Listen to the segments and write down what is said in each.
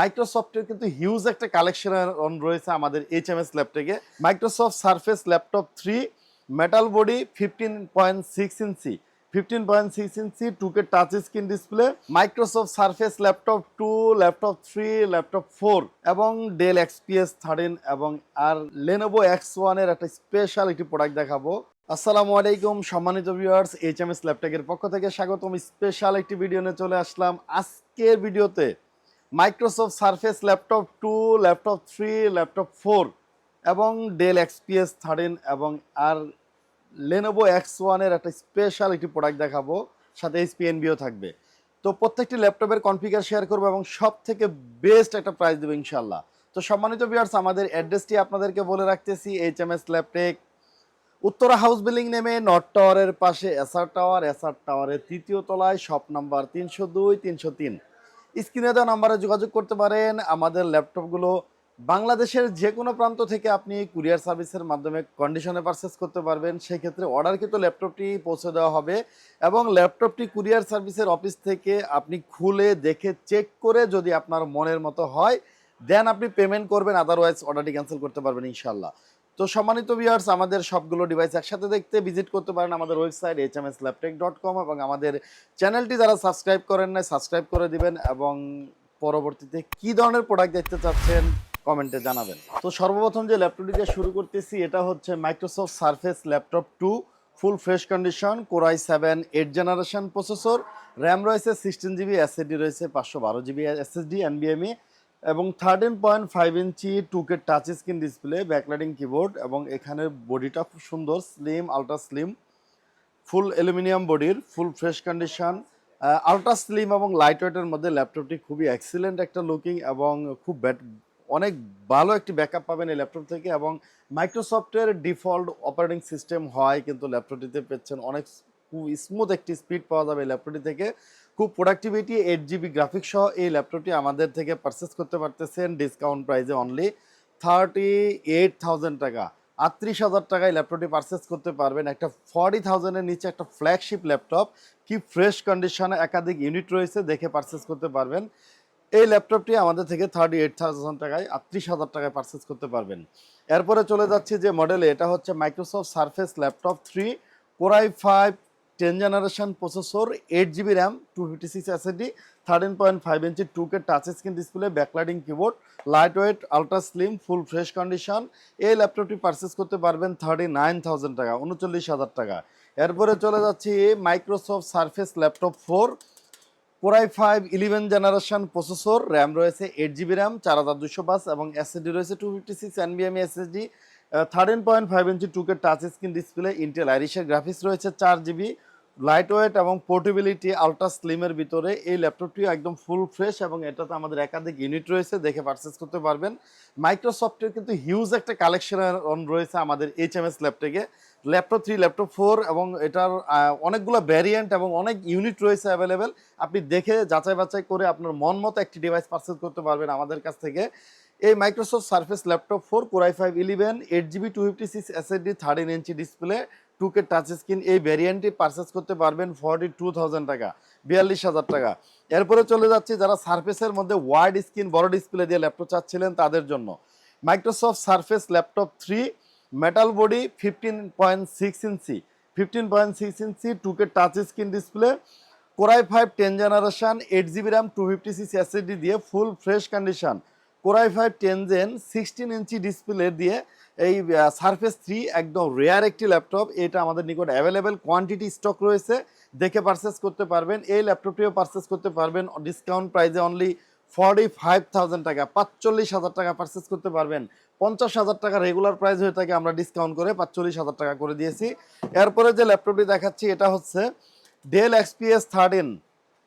মাইক্রোসফটের কিন্তু হিউজ একটা কালেকশন অন রয়েছে আমাদের এইচ এম এস ল্যাপটপে Microsoft Surface laptop three metal body fifteen point six inch fifteen point six inch two K touch screen display Microsoft Surface laptop two laptop three laptop four এবং Dell XPS thirteen এবং আর Lenovo x ওয়ানের একটা special একটি product দেখাবো। আসসালামু আলাইকুম, সম্মানিত ভিউয়ার্স এইচ এম এস ল্যাপটপের পক্ষ থেকে স্বাগতম। স্পেশাল একটি ভিডিও নিয়ে চলে আসলাম। আজকের ভিডিওতে Microsoft Surface laptop two laptop three laptop four এবং ডেল এক্সপিএস থার্টিন এবং আর লেনোভো এক্স ওয়ানের একটা স্পেশাল একটি প্রোডাক্ট দেখাবো, সাথে এইচপিএনবিও থাকবে। তো প্রত্যেকটি ল্যাপটপের কনফিগার শেয়ার করব এবং সব থেকে বেস্ট একটা প্রাইস দেবো ইনশাল্লাহ তো সম্মানিত ভিউয়ার্স আমাদের অ্যাড্রেসটি আপনাদেরকে বলে রাখতেছি H M S Laptech Uttara house building নেমে নর্থ টাওয়ারের পাশে এসআর টাওয়ার এসআর টাওয়ারের তৃতীয় তলায় শপ নাম্বার তিনশো দুই, তিনশো তিন। স্ক্রিনে দেওয়া নাম্বারে যোগাযোগ করতে পারেন। আমাদের ল্যাপটপগুলো বাংলাদেশের যে কোনো প্রান্ত থেকে আপনি কুরিয়ার সার্ভিসের মাধ্যমে কন্ডিশনে পারচেস করতে পারবেন। সেই ক্ষেত্রে অর্ডারকৃত ল্যাপটপটি পৌঁছে দেওয়া হবে এবং ল্যাপটপটি কুরিয়ার সার্ভিসের অফিস থেকে আপনি খুলে দেখে চেক করে যদি আপনার মনের মতো হয় দেন আপনি পেমেন্ট করবেন আদারওয়াইজ অর্ডারটি ক্যান্সেল করতে পারবেন ইনশাল্লাহ তো সম্মানিত ভিউয়ার্স আমাদের সবগুলো ডিভাইস একসাথে দেখতে ভিজিট করতে পারেন আমাদের website H M S Laptech dot com এবং আমাদের চ্যানেলটি যারা সাবস্ক্রাইব করেন না সাবস্ক্রাইব করে দিবেন এবং পরবর্তীতে কি ধরনের প্রোডাক্ট দেখতে চাচ্ছেন কমেন্টে জানাবেন। তো সর্বপ্রথম যে ল্যাপটপটি দিয়ে শুরু করতেছি, এটা হচ্ছে Microsoft Surface laptop two full fresh condition core i seven eight generation processor RAM রয়েছে সিক্সটিন জিবি এসএসডি রয়েছে পাঁচশো বারো জিবি এসএসডি এনবিএমই এবং thirteen point five inch two K touch screen display backlighting keyboard এবং এখানে বডিটা খুব সুন্দর slim ultra slim full aluminium বডির full fresh condition ultra slim এবং লাইট ওয়েটের মধ্যে ল্যাপটপটি খুবই এক্সিলেন্ট একটা লুকিং এবং খুব ব্যাট অনেক ভালো একটি ব্যাকআপ পাবেন এই ল্যাপটপ থেকে এবং মাইক্রোসফটের ডিফল্ট অপারেটিং সিস্টেম হয়, কিন্তু ল্যাপটপটিতে পেচ্ছেন অনেক খুব স্মুথ একটি স্পিড পাওয়া যাবে ল্যাপটপটি থেকে। খুব প্রোডাক্টিভিটি এইট জিবি গ্রাফিক্স সহ এই ল্যাপটপটি আমাদের থেকে পারচেস করতে পারতেছেন ডিসকাউন্ট প্রাইসে অনলি থার্টি এইট থাউজেন্ড টাকা। আটত্রিশ হাজার টাকায় ল্যাপটপটি পারচেস করতে পারবেন। একটা ফর্টি থাউজেন্ডের নিচে একটা ফ্ল্যাগশিপ ল্যাপটপ কি ফ্রেশ কন্ডিশনে একাধিক ইউনিট রয়েছে, দেখে পারচেস করতে পারবেন। এই ল্যাপটপটি আমাদের থেকে থার্টি এইট থাউজেন্ড টাকায় আটত্রিশ হাজার টাকায় পারচেস করতে পারবেন। এরপরে চলে যাচ্ছি যে মডেলে এটা হচ্ছে Microsoft Surface laptop three core i five ten generation processor eight GB RAM two fifty six SSD thirteen point five inch two K touch screen display backlighting keyboard light weight ultra slim full fresh condition এই ল্যাপটপটি purchase করতে পারবেন thirty nine thousand টাকা, উনচল্লিশ হাজার টাকা। এরপরে চলে যাচ্ছি Microsoft Surface laptop four core i five eleven generation processor RAM রয়েছে এইট জিবি র্যাম চার হাজার দুশো পাঁচ এবং এসএসডি রয়েছে two fifty six এনবিএমই SSD thirteen point five inch two K touch screen display Intel আইরিশের graphics রয়েছে চার জিবি লাইট ওয়েট এবং পোর্টেবিলিটি আলট্রা স্লিমের ভিতরে এই ল্যাপটপটি একদম ফুল ফ্রেশ এবং এটাতে আমাদের একাধিক ইউনিট রয়েছে, দেখে পারচেস করতে পারবেন। মাইক্রোসফটের কিন্তু হিউজ একটা কালেকশন রয়েছে আমাদের এইচ এম এস ল্যাপটপে ল্যাপটপ থ্রি ল্যাপটপ ফোর এবং এটার অনেকগুলো ভ্যারিয়েন্ট এবং অনেক ইউনিট রয়েছে অ্যাভেলেবেল আপনি দেখে যাচাই বাছাই করে আপনার মন মতো একটি ডিভাইস পারচেস করতে পারবেন আমাদের কাছ থেকে। এই Microsoft Surface laptop four core i five eleven eight GB two fifty six SSD thirteen inch display two K touch screen এই ভ্যারিয়েন্টটি পারচেস করতে পারবেন ফর্টি টু থাউজেন্ড টাকা, বিয়াল্লিশ হাজার টাকা। এরপরে চলে যাচ্ছি যারা সার্ফেসের মধ্যে ওয়াইড স্ক্রিন বড় ডিসপ্লে দিয়ে ল্যাপটপ চাচ্ছিলেন তাদের জন্য। Microsoft Surface laptop three metal body fifteen point six inch fifteen point six inch two K touch screen display core i five ten generation eight GB RAM two fifty six SSD দিয়ে full fresh condition core i five ten gen sixteen inch display দিয়ে এই Surface three একদম rare একটি laptop এটা আমাদের নিকট available quantity stock রয়েছে। দেখে পারচেস করতে পারবেন। এই ল্যাপটপটিও পারচেস করতে পারবেন। ডিসকাউন্ট প্রাইসে অনলি ফর্টি ফাইভ থাউজেন্ড টাকা, পাঁচচল্লিশ হাজার টাকা পারচেস করতে পারবেন। পঞ্চাশ হাজার টাকা রেগুলার প্রাইস হয়ে থাকে আমরা ডিসকাউন্ট করে পাঁচচল্লিশ হাজার টাকা করে দিয়েছি। এরপরে যে ল্যাপটপটি দেখাচ্ছি, এটা হচ্ছে Dell XPS thirteen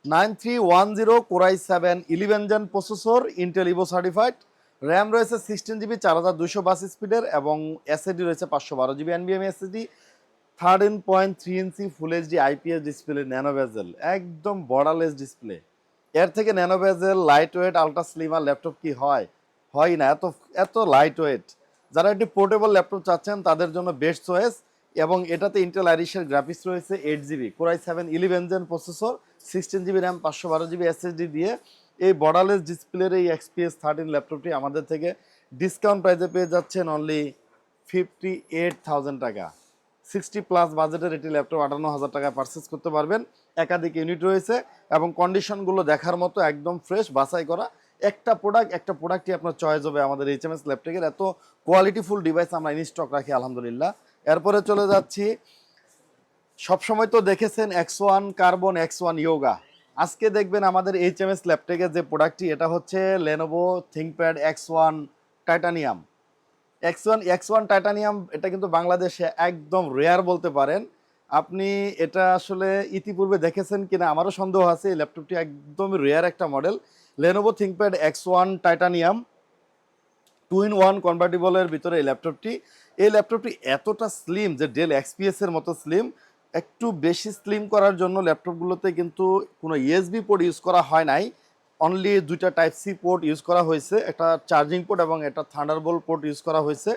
nine three one zero core i seven eleven gen processor Intel Evo certified RAM রয়েছে সিক্সটিন জিবি চার হাজার দুশো বাস স্পিডের এবং এসএডি রয়েছে পাঁচশো বারো GB এনবিএম SSD thirteen point three inch full HD IPS display nano bezel একদম বর্ডারলেস ডিসপ্লে এর থেকে nano bezel light weight ultra slimmer laptop কি হয়? হয় না, এত এত লাইট ওয়েট যারা একটি পোর্টেবল ল্যাপটপ চাচ্ছেন, তাদের জন্য বেস্ট চয়েস এবং এটাতে ইন্টেল আইরিশের গ্রাফিক্স রয়েছে eight GB core i seven eleven gen processor sixteen GB RAM পাঁচশো বারো জিবি এসএসডি দিয়ে। এই বর্ডারলেস ডিসপ্লের এই এক্সপিএস থার্টিন ল্যাপটপটি আমাদের থেকে ডিসকাউন্ট প্রাইসে পেয়ে যাচ্ছেন অনলি ফিফটি এইট থাউজেন্ড টাকা সিক্সটি প্লাস বাজেটের এটি ল্যাপটপ আটান্ন হাজার টাকায় পারচেস করতে পারবেন। একাধিক ইউনিট রয়েছে এবং কন্ডিশনগুলো দেখার মতো একদম ফ্রেশ বাছাই করা। একটা প্রোডাক্ট একটা প্রোডাক্টই আপনার চয়েস হবে আমাদের এইচ এম এস ল্যাপটপের এত কোয়ালিটিফুল ডিভাইস আমরা ইনস্টক রাখি, আলহামদুলিল্লাহ। এরপরে চলে যাচ্ছি। সবসময় তো দেখেছেন X one carbon X one yoga আজকে দেখবেন আমাদের এইচ এম এস ল্যাপটপের যে প্রোডাক্টটি এটা হচ্ছে Lenovo ThinkPad X one titanium X one X one titanium এটা কিন্তু বাংলাদেশে একদম রেয়ার বলতে পারেন। আপনি এটা আসলে ইতিপূর্বে দেখেছেন কিনা আমারও সন্দেহ আছে, এই ল্যাপটপটি একদম রেয়ার একটা model Lenovo ThinkPad X one titanium two in one কনভার্টিবলের ভিতরে এই ল্যাপটপটি এই ল্যাপটপটি এতটা স্লিম যে ডেল এক্সপিএস এর মতো স্লিম একটু বেশি স্লিম করার জন্য ল্যাপটপগুলোতে কিন্তু কোনো ইএসবি পোর্ট ইউজ করা হয় নাই। অনলি দুইটা টাইপ সি পোর্ট ইউজ করা হয়েছে, একটা চার্জিং পোর্ট এবং একটা থান্ডারবোল্ট পোর্ট ইউজ করা হয়েছে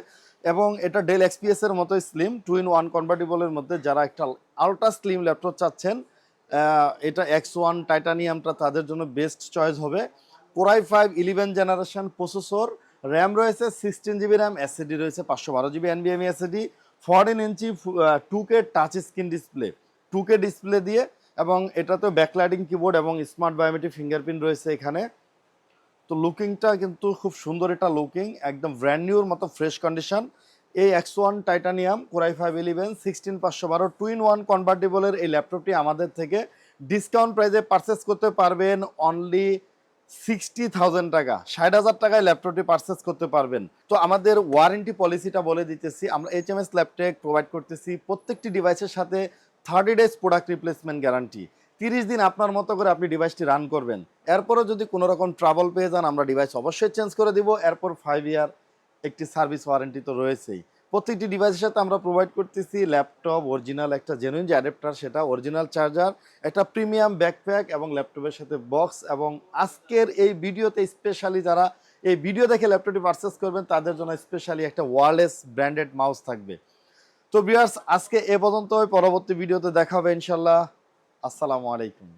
এবং এটা ডেল এক্সপিএস এর মতোই স্লিম টু ইন ওয়ান কনভার্টেবলের মধ্যে যারা একটা আলট্রা স্লিম ল্যাপটপ চাচ্ছেন এটা এক্স ওয়ান টাইটানিয়ামটা তাদের জন্য বেস্ট চয়েস হবে। Core i five eleven generation processor RAM রয়েছে সিক্সটিন জিবি র্যাম এসএডি রয়েছে, পাঁচশো বারো GB এনবিএমই SSD fourteen inch two K touch screen display two K display দিয়ে, এবং এটাতে ব্যাকলাইটিং কিবোর্ড এবং স্মার্ট বায়োমেট্রিক ফিঙ্গারপ্রিন্ট রয়েছে এখানে। তো লুকিংটা কিন্তু খুব সুন্দর এটা লুকিং একদম ব্র্যান্ড নিউর মতো ফ্রেশ কন্ডিশন এই X one titanium core i five eleven sixteen পাঁচশো বারো টু ইন ওয়ান কনভার্টেবলের এই ল্যাপটপটি আমাদের থেকে ডিসকাউন্ট প্রাইসে পারচেস করতে পারবেন অনলি সিক্সটি থাউজেন্ড টাকা, ষাট হাজার টাকায় ল্যাপটপটি পারচেস করতে পারবেন। তো আমাদের ওয়ারেন্টি পলিসিটা বলে দিতেছি, আমরা H M S Laptech provide করতেছি, প্রত্যেকটি ডিভাইসের সাথে thirty days product replacement guarantee তিরিশ দিন আপনার মতো করে আপনি ডিভাইসটি রান করবেন। এরপরও যদি কোনো রকম ট্রাবল পেয়ে যান, আমরা ডিভাইস অবশ্যই চেঞ্জ করে দিব। এরপর ফাইভ ইয়ার একটি সার্ভিস ওয়ারেন্টি তো রয়েছেই। প্রত্যেকটি ডিভাইসের সাথে আমরা প্রোভাইড করতেছি ল্যাপটপ অরিজিনাল একটা জেনুইন যে অ্যাডাপ্টার সেটা অরিজিনাল চার্জার একটা প্রিমিয়াম ব্যাকপ্যাক এবং ল্যাপটপের সাথে বক্স এবং আজকের এই ভিডিওতে স্পেশালি যারা এই ভিডিও দেখে ল্যাপটপটি পারচেস করবেন, তাদের জন্য স্পেশালি একটা ওয়ারলেস ব্র্যান্ডেড মাউস থাকবে। তো বিয়ার্স আজকে এ পর্যন্ত পরবর্তী ভিডিওতে দেখা হবে ইনশাল্লাহ আসসালামু আলাইকুম।